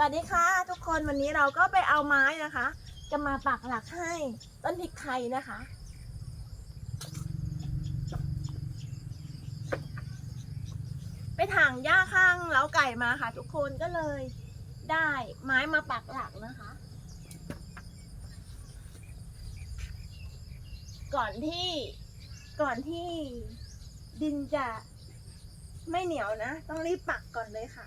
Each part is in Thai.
วัสดีค่ะ ทุกคนวันนี้เราก็ไปเอาไม้นะคะ จะมาปักหลักให้ต้นพริกไทยนะคะ ไปถางหญ้าข้างเล้าไก่มาค่ะ ทุกคนก็เลยได้ไม้มาปักหลักนะคะ ก่อนที่ก่อนที่ดินจะไม่เหนียวนะ ต้องรีบปักก่อนเลยค่ะ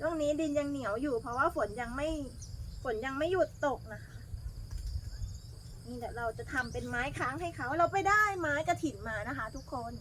ช่วงนี้ดินยังเหนียวอยู่ เพราะว่าฝนยังไม่ฝนยังไม่หยุดตกนะคะ นี่เดี๋ยวเราจะทำเป็นไม้ค้างให้เขาเราไปได้ไม้กระถิ่นมานะคะ ทุกคน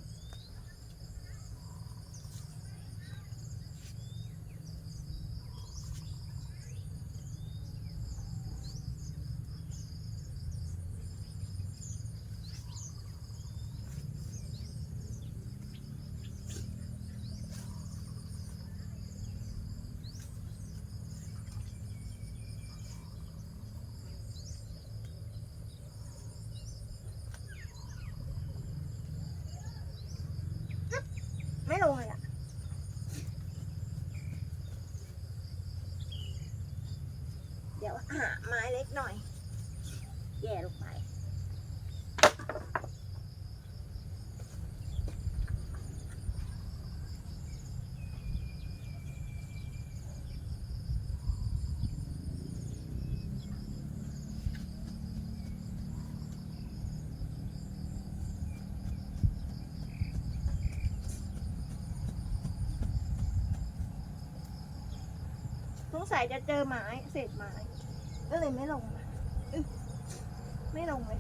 ไม่ลงเลยอะเดี๋ยวหาไม้เล็กหน่อย แย่ลงไป งสัยจะเจอไม้เศษไม้ ก็เลยไม่ลงมาอึ๊ะไม่ลงเลย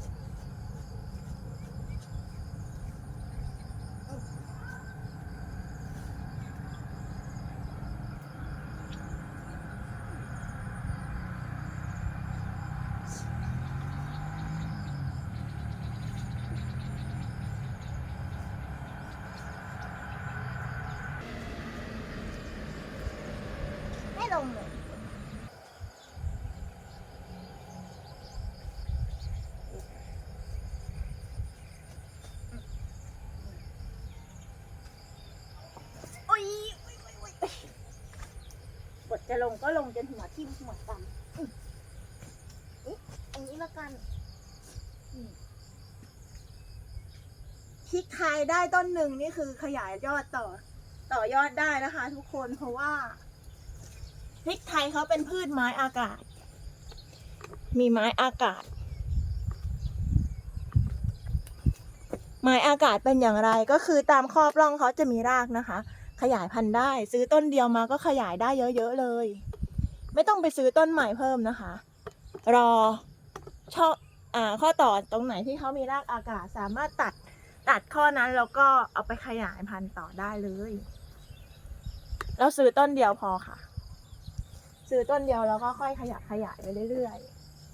ไม่ลงเลย โอ้ยโอ้ยโอ้ยโอ้ยบท จะลงก็ลงจนหัวทิ่มหัวต่ำอุ๊ยอุ๊ยอันนี้ละกันนี่พริกไทยได้ต้นหนึ่งนี่คือขยายยอดต่อ ต่อยอดได้นะคะ ทุกคนเพราะว่าพริกไทยเขาเป็นพืชไม้อากาศ มีไม้อากาศ ไม้อากาศเป็นอย่างไรก็คือตามครอบร่องเขาจะมีรากนะคะ ขยายพันธุ์ได้ ซื้อต้นเดียวมาก็ขยายได้เยอะๆเลย ไม่ต้องไปซื้อต้นใหม่เพิ่มนะคะ รอช่ออ่าข้อต่อตรงไหนที่เขามีรากอากาศสามารถตัดตัดข้อนั้นแล้วก็เอาไปขยายพันธุ์ต่อได้เลยเราซื้อต้นเดียวพอค่ะ ซื้อต้นเดียวแล้วก็ค่อยขยับขยายไปเรื่อย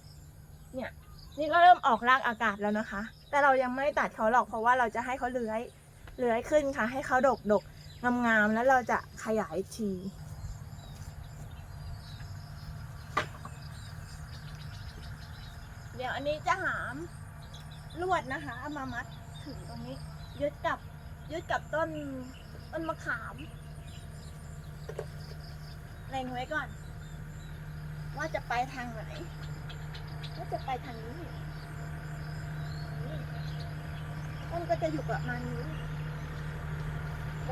ๆ เนี่ย นี่ก็เริ่มออกรากอากาศแล้วนะคะ แต่เรายังไม่ตัดเขาหรอกเพราะว่าเราจะให้เขาเลื้อย เลื้อยขึ้นค่ะ ให้เขาดกดก งามๆแล้วเราจะขยายทีเดี๋ยวอันนี้จะหามลวดนะคะเอามามัดถึงตรงนี้ยึดกับยึดกับต้นต้นมะขามเล็งไว้ก่อน ว่าจะไปทางไหนว่าจะไปทางนี้ต้นก็จะอยู่ประมาณนี้ เ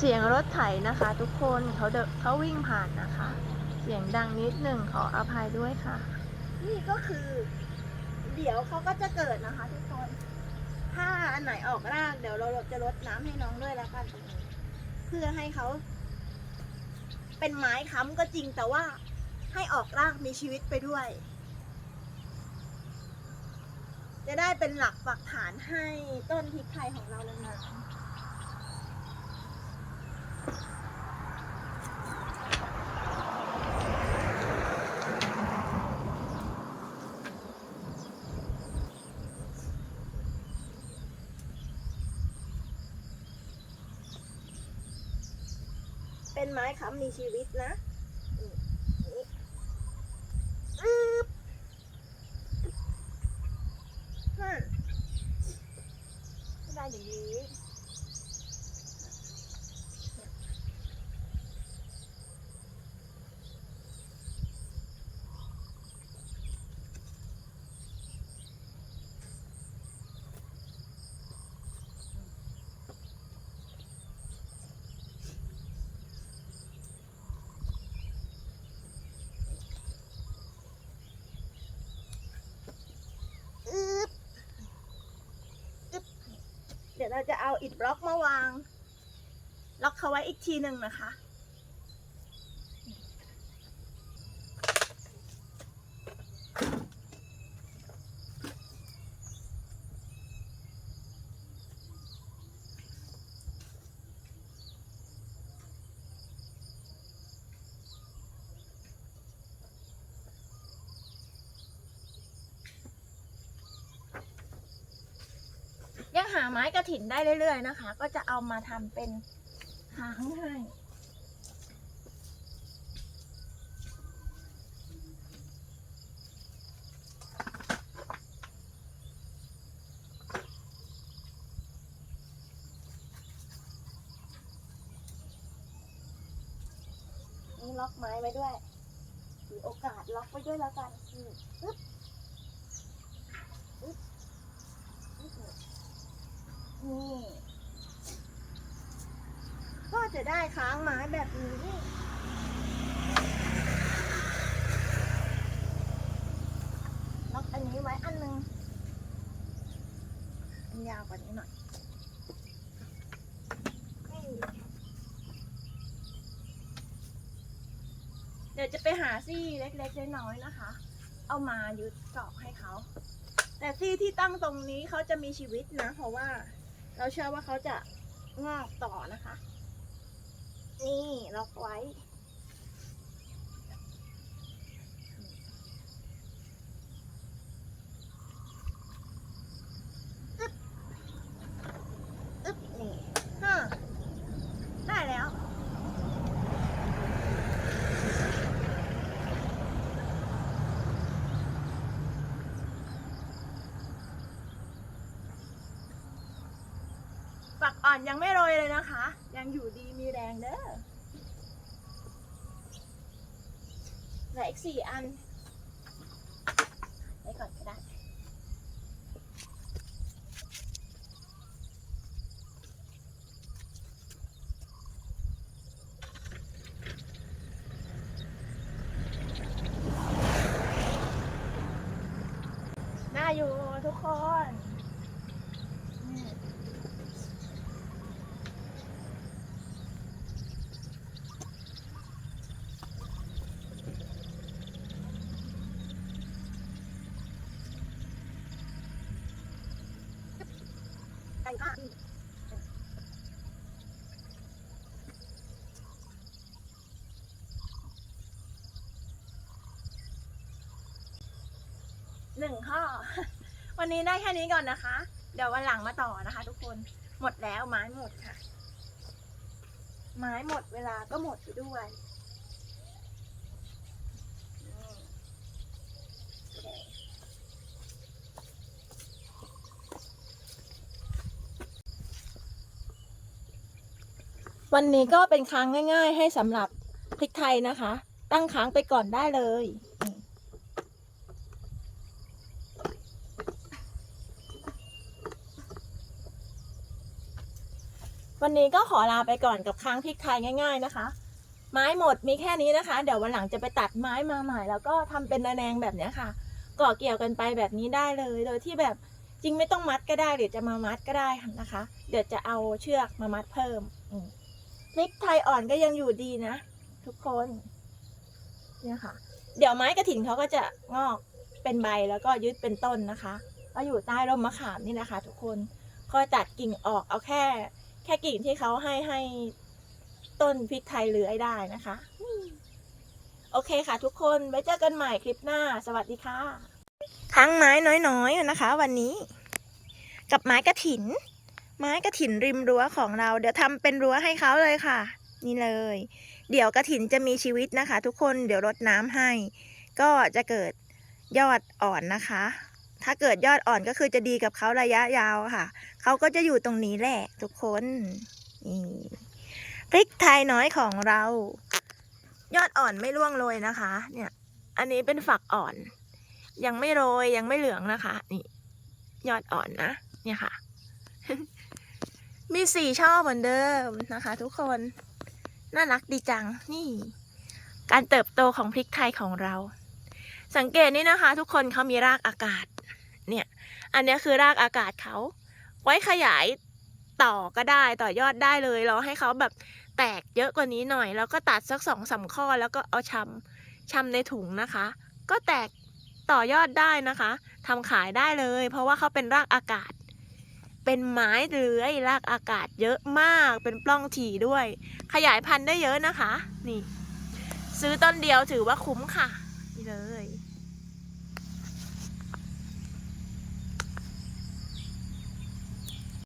สียงรถไถนะคะ ทุกคนเขาเดเขาวิ่งผ่านนะคะ เสียงดังนิดหนึ่งขออภัยด้วยค่ะ นี่ก็คือ เดี๋ยวเขาก็จะเกิดนะคะ ทุกคน ถ้าอันไหนออกรากเดี๋ยวเราจะลดน้ำให้น้องด้วยแล้วกันตรงนี้เพื่อให้เขา เป็นไม้ค้ำก็จริงแต่ว่าให้ออกรากมีชีวิตไปด้วย จะได้เป็นหลักปักฐานให้ต้นพริกไทยของเราเลยนะเป็นไม้ค้ำมีชีวิตนะ ขึ้นได้อย่างนี้ เดี๋ยวเราจะเอาอิฐบล็อกมาวาง ล็อกเขาไว้อีกทีหนึ่งนะคะาไม้กระถินได้เรื่อยๆนะคะ ก็จะเอามาทำเป็นหางให้นี่ล็อกไม้ไว้ด้วยถือโอกาสล็อกไว้ด้วยแล้วกันอืมปึ๊บปึ๊บปึ๊บ นี่ก็จะได้ค้างไม้แบบนี้ล็อกอันนี้ไว้อันหนึงอันยาวกว่านี้หน่อยเดี๋ยวจะไปหาซี่เล็กๆน้อยๆนะคะ เอามายึดเกาะให้เขา แต่ซี่ที่ตั้งตรงนี้เขาจะมีชีวิตนะ เพราะว่า เราเชื่อว่าเขาจะงอกต่อนะคะ นี่ล็อกไว้ อึ๊บ อึ๊บ นี่ฮ่าได้แล้ว ฝัก อ่อนยังไม่โรยเลยนะคะ ยังอยู่ดีมีแรงเด้อเหลืออีกสี่อันไว้ก่อนก็ได้าอยู่ทุกคน ก่บ้านหนึ่งข้อ วันนี้ได้แค่นี้ก่อนนะคะ เดี๋ยววันหลังมาต่อนะคะ ทุกคน หมดแล้วไม้หมดค่ะ ไม้หมดเวลาก็หมดไปด้วยอืมโอเค วันนี้ก็เป็นค้างง่าย ๆ ให้สำหรับพริกไทยนะคะ ตั้งค้างไปก่อนได้เลย วันนี้ก็ขอลาไปก่อนกับค้างพริกไทยง่าย ๆนะคะ ไม้หมดมีแค่นี้นะคะ เดี๋ยววันหลังจะไปตัดไม้มาใหม่ แล้วก็ทำเป็นระแนงแบบเนี้ยค่ะก่อเกี่ยวกันไปแบบนี้ได้เลย โดยที่แบบจริงไม่ต้องมัดก็ได้หรือจะมามัดก็ได้นะคะ เดี๋ยวจะเอาเชือกมามัดเพิ่มอืม พริกไทยอ่อนก็ยังอยู่ดีนะ ทุกคนเนี่ยค่ะ เดี๋ยวไม้กระถิ่นเขาก็จะงอกเป็นใบแล้วก็ยึดเป็นต้นนะคะก็อยู่ใต้ร่มมะขามนี่นะคะ ทุกคนคอยตัดกิ่งออกเอาแค่ แค่กิ่งที่เขาให้ให้ต้นพริกไทยเลื้อยได้นะคะ โอเคค่ะ ทุกคนไว้เจอกันใหม่คลิปหน้า สวัสดีค่ะค้างไม้น้อยๆนะคะ วันนี้ กับไม้กระถิน ไม้กระถินริมรั้วของเรา เดี๋ยวทำเป็นรั้วให้เขาเลยค่ะ นี่เลย เดี๋ยวกระถินจะมีชีวิตนะคะ ทุกคนเดี๋ยวรดน้ำให้ ก็จะเกิดยอดอ่อนนะคะ ถ้าเกิดยอดอ่อนก็คือจะดีกับเขาระยะยาวค่ะ เขาก็จะอยู่ตรงนี้แหละทุกคนนี่พริกไทยน้อยของเรา ยอดอ่อนไม่ร่วงโรยนะคะ เนี่ย อันนี้เป็นฝักอ่อน ยังไม่โรยยังไม่เหลืองนะคะ นี่ ยอดอ่อนนะ เนี่ยค่ะ มีสี่ช่อเหมือนเดิมนะคะ ทุกคน น่ารักดีจัง นี่ การเติบโตของพริกไทยของเรา สังเกตนี่นะคะ ทุกคนเขามีรากอากาศ เนี่ย อันนี้คือรากอากาศเขา ไว้ขยายต่อก็ได้ต่อยอดได้เลยเราให้เขาแบบแตกเยอะกว่านี้หน่อย แล้วก็ตัดสักสองสามข้อแล้วก็เอาชำชำในถุงนะคะ ก็แตกต่อยอดได้นะคะทำขายได้เลย เพราะว่าเขาเป็นรากอากาศ เป็นไม้เลื้อยรากอากาศเยอะมาก เป็นปล้องถี่ด้วย ขยายพันธุ์ได้เยอะนะคะ นี่ ซื้อต้นเดียวถือว่าคุ้มค่ะ นี่เลย